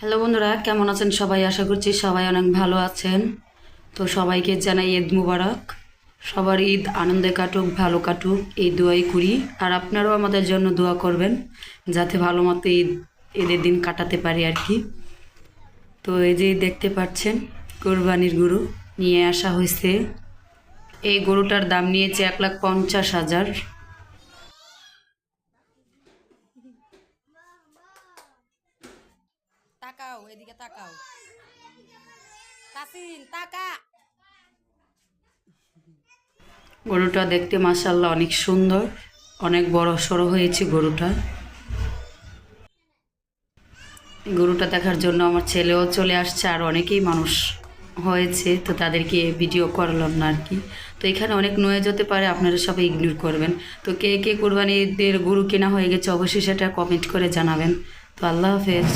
Hello বন্ধুরা, কেমন আছেন সবাই? আশা করছি সবাই অনেক ভালো আছেন। তো সবাইকে জানাই ঈদ মুবারক। সবার ঈদ আনন্দে কাটুক, ভালো কাটুক, এই দোয়াই করি। আর আপনারাও আমাদের জন্য দোয়া করবেন, যাতে ভালো মতো ঈদ, ঈদের দিন কাটাতে পারি আর কি। তো এই যে দেখতে পাচ্ছেন, কোরবানির গরু নিয়ে আসা হয়েছে এই গরুটার দাম নিয়েছে এক লাখ পঞ্চাশ হাজার। তাকাও, এদিকে তাকাও। তাসিন তাকা। গরুটা দেখতে মাসাল্লাহ অনেক সুন্দর, অনেক বড় সড়ো হয়েছে গরুটা। গরুটা দেখার জন্য আমার ছেলেও চলে আসছে, আর অনেকেই মানুষ হয়েছে, তো তাদেরকে ভিডিও করলাম না আর কি। তো এখানে অনেক নয়ে যেতে পারে, আপনারা সবাই ইগনোর করবেন। তো কে কে কোরবানিদের গরু কেনা হয়ে গেছে, অবশ্যই সেটা কমেন্ট করে জানাবেন। তো আল্লাহ হাফেজ।